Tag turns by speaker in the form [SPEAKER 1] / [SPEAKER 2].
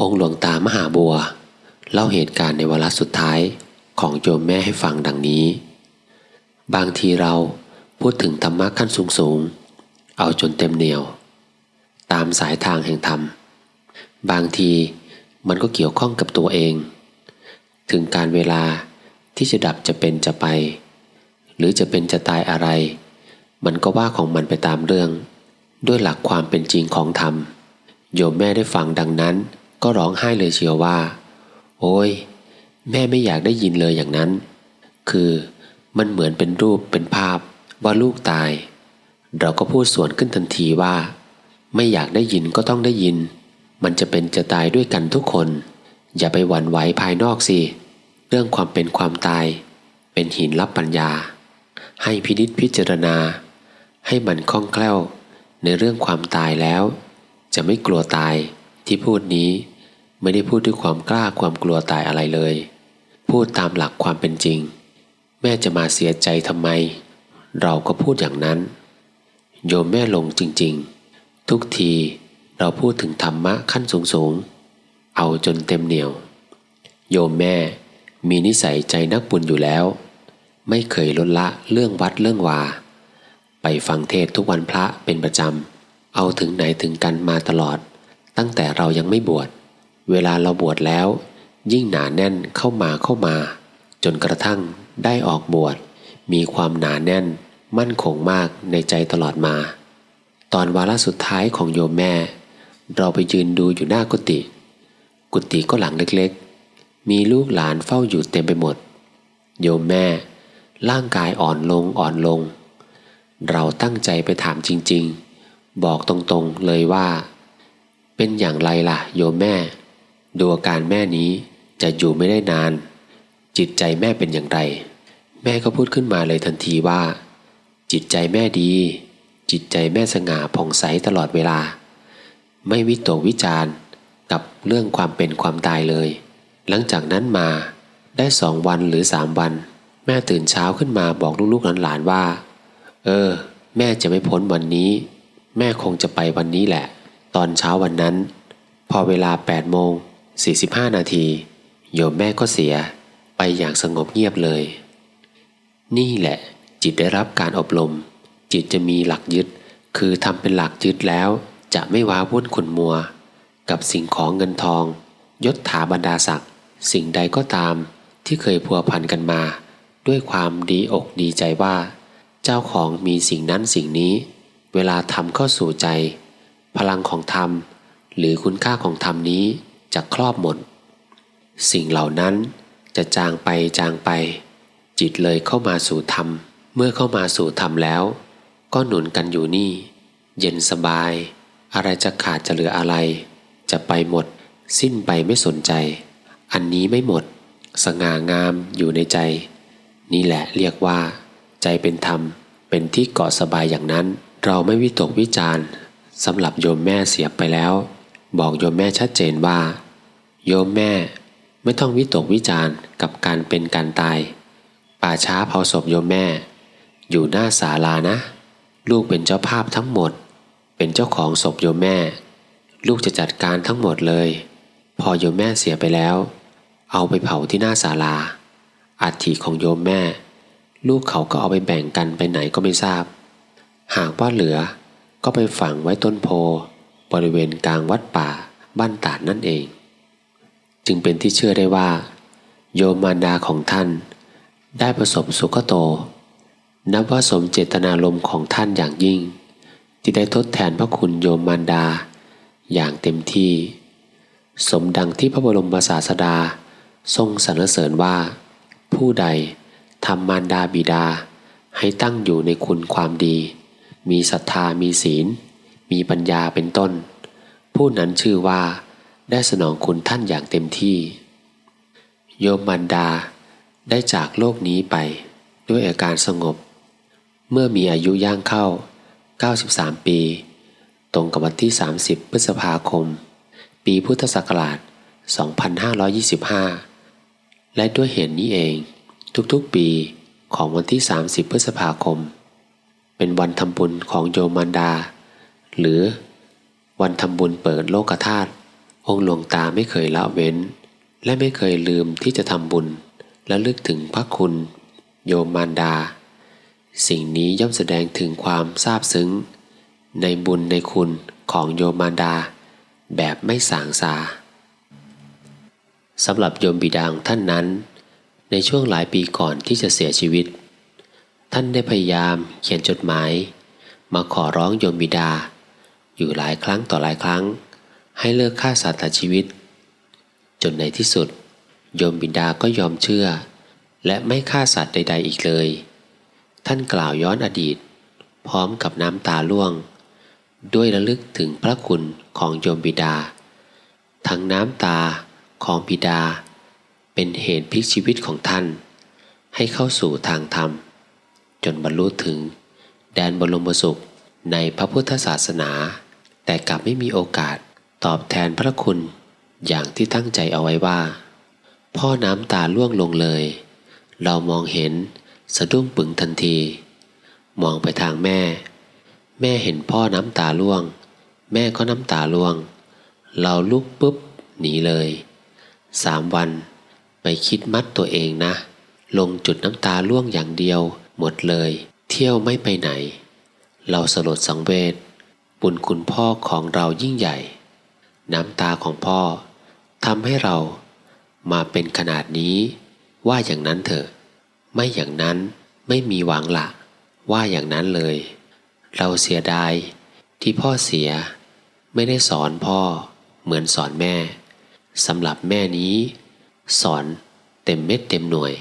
[SPEAKER 1] องค์หลวงตามหาบัว เล่าเหตุการณ์ในวาระสุดท้ายของโยมแม่ให้ฟังดังนี้ บางทีเราพูดถึงธรรมะขั้นสูงสูง เอาจนเต็มเหนียว ตามสายทางแห่งธรรม บางทีมันก็เกี่ยวข้องกับตัวเอง ถึงการเวลาที่จะดับจะเป็นจะไป หรือจะเป็นจะตายอะไร มันก็ว่าของมันไปตามเรื่อง ด้วยหลักความเป็นจริงของธรรม โยมแม่ได้ฟังดังนั้น ก็ร้องไห้เลยเชียวว่า โอ้ย แม่ไม่อยากได้ยินเลยอย่างนั้น คือมันเหมือนเป็นรูปเป็นภาพว่าลูกตาย เราก็พูดสวนขึ้นทันทีว่า ไม่อยากได้ยินก็ต้องได้ยิน มันจะเป็นจะตายด้วยกันทุกคน อย่าไปหวั่นไหวภายนอกสิ เรื่องความเป็นความตาย เป็นหินรับปัญญา ให้พินิษพิจารณา ให้มันคล่องแคล่วในเรื่องความตายแล้ว จะไม่กลัวตายที่พูดนี้ ไม่ได้พูดด้วยความกล้าความกลัวตายอะไรเลย พูดตามหลักความเป็นจริง แม่จะมาเสียใจทำไม เราก็พูดอย่างนั้น โยมแม่ลงจริงๆ ทุกทีเราพูดถึงธรรมะขั้นสูงสูงๆ เอาจนเต็มเหนียว โยมแม่มีนิสัยใจนักบุญอยู่แล้ว ไม่เคยลดละเรื่องวัดเรื่องวา ไปฟังเทศทุกวันพระเป็นประจำ เอาถึงไหนถึงกันมาตลอด ตั้งแต่เรายังไม่บวช เวลาเราบวชแล้ว ยิ่งหนาแน่นเข้ามาเข้ามา จนกระทั่งได้ออกบวชมีความหนาแน่น มั่นคงมากในใจตลอดมา ตอนวาระสุดท้ายของโยมแม่ เราไปยืนดูอยู่หน้ากุฏิกุฏิก็หลังเล็กๆ มีลูกหลานเฝ้าอยู่เต็มไปหมด โยมแม่ ร่างกายอ่อนลงอ่อนลง เราตั้งใจไปถามจริง ๆ บอกตรงๆเลยว่า เป็นอย่างไรล่ะ โยมแม่ ดูอาการแม่นี้จะอยู่ไม่ได้นาน จิตใจแม่เป็นอย่างไร แม่ก็พูดขึ้นมาเลยทันทีว่า จิตใจแม่ดี จิตใจแม่สง่าผ่องใสตลอดเวลา ไม่วิตกวิจารณ์กับเรื่องความเป็นความตายเลย หลังจากนั้นมาได้สองวันหรือสามวัน แม่ตื่นเช้าขึ้นมาบอกลูกๆหลานๆว่า เออ แม่จะไม่พ้นวันนี้ แม่คงจะไปวันนี้แหละ ตอนเช้าวันนั้น พอเวลา8โมง 45 นาที โยมแม่ก็เสียไปอย่างสงบเงียบเลย นี่แหละ จิตได้รับการอบรม จิตจะมีหลักยึด คือทำเป็นหลักยึดแล้ว จะไม่ว้าวุ่นขุนมัว กับสิ่งของเงินทอง ยศถาบรรดาศักดิ์สิ่งใดก็ตามที่เคยพัวพันกันมา ด้วยความดีอกดีใจว่า เจ้าของมีสิ่งนั้นสิ่งนี้ เวลาทำเข้าสู่ใจ พลังของธรรม หรือคุณค่าของธรรมนี้ จะครอบหมด สิ่งเหล่านั้นจะจางไปจางไป จิตเลยเข้ามาสู่ธรรม เมื่อเข้ามาสู่ธรรมแล้ว ก็หนุนกันอยู่นี่ เย็นสบาย อะไรจะขาดจะเหลืออะไร จะไปหมด สิ้นไปไม่สนใจ อันนี้ไม่หมด สง่างามอยู่ในใจ นี่แหละเรียกว่า ใจเป็นธรรมเป็นที่เกาะสบายอย่างนั้น เราไม่วิตกวิจารณ์สำหรับโยมแม่เสียไปแล้ว บอกโยมแม่ชัดเจนว่า โยมแม่ไม่ต้องวิตกวิจารณ์กับการเป็นการตาย ป่าช้าเผาศพโยมแม่ อยู่หน้าศาลานะ ลูกเป็นเจ้าภาพทั้งหมด เป็นเจ้าของศพโยมแม่ ลูกจะจัดการทั้งหมดเลย พอโยมแม่เสียไปแล้ว เอาไปเผาที่หน้าศาลาอัฐิของโยมแม่ ลูกเขาก็เอาไปแบ่งกันไปไหนก็ไม่ทราบ หากว่าเหลือก็ไปฝังไว้ต้นโพบริเวณกลางวัดป่าบ้านตาดนั่นเอง จึงเป็นที่เชื่อได้ว่า โยมมารดาของท่าน ได้ประสบสุขโต นับว่าสมเจตนารมณ์ของท่านอย่างยิ่ง ที่ได้ทดแทนพระคุณโยมมารดา อย่างเต็มที่ สมดังที่พระบรมศาสดาทรงสรรเสริญว่า ผู้ใดทำมารดาบิดาให้ตั้งอยู่ในคุณความดี มีศรัทธามีศีล มีปัญญาเป็นต้น ผู้นั้นชื่อว่า ได้สนองคุณท่านอย่างเต็มที่ โยมมารดาได้จากโลกนี้ไปด้วยอาการสงบ เมื่อมีอายุย่างเข้า 93 ปี ตรงกับวันที่ 30 พฤษภาคม ปีพุทธศักราช 2525 และด้วยเหตุนนี้เองทุกๆปีของวันที่ 30 พฤษภาคม เป็นวันทำบุญของโยมมารดา หรือวันทำบุญเปิดโลกธาตุ องค์หลวงตาไม่เคยละเว้น และไม่เคยลืมที่จะทำบุญ และลึกถึงพระคุณ โยมมารดา สิ่งนี้ย่อมแสดงถึงความซาบซึ้ง ในบุญในคุณของโยมมารดา แบบไม่สางสาสำหรับโยมบิดาของท่านนั้น ในช่วงหลายปีก่อนที่จะเสียชีวิต ท่านได้พยายามเขียนจดหมาย มาขอร้องโยมบิดา อยู่หลายครั้งต่อหลายครั้ง ให้เลิกฆ่าสัตว์ตัดชีวิต จนในที่สุด โยมบิดาก็ยอมเชื่อ และไม่ฆ่าสัตว์ใด ๆ อีกเลย ท่านกล่าวย้อนอดีต พร้อมกับน้ำตาล่วง ด้วยระลึกถึงพระคุณของโยมบิดา ทั้งน้ำตาของบิดา เป็นเหตุพลิกชีวิตของท่าน ให้เข้าสู่ทางธรรม จนบรรลุถึง แดนบรมสุขในพระพุทธศาสนา แต่กลับไม่มีโอกาส ตอบแทนพระคุณอย่างที่ตั้งใจเอาไว้ว่า พ่อน้ำตาล่วงลงเลย เรามองเห็นสะดุ้งปึงทันที มองไปทางแม่ แม่เห็นพ่อน้ำตาล่วง แม่ก็น้ำตาล่วง เราลุกปุ๊บหนีเลยสามวันไม่คิดมัดตัวเองนะ ลงจุดน้ำตาล่วงอย่างเดียว หมดเลย เที่ยวไม่ไปไหน เราสลดสังเวชบุญคุณพ่อของเรายิ่งใหญ่ น้ำตาของพ่อทำให้เรามาเป็นขนาดนี้ว่าอย่างนั้นเถอะ ไม่อย่างนั้นไม่มีหวังละว่าอย่างนั้นเลย เราเสียดายที่พ่อเสีย ไม่ได้สอนพ่อเหมือนสอนแม่สำหรับแม่นี้ สอนเต็มเม็ดเต็มหน่วย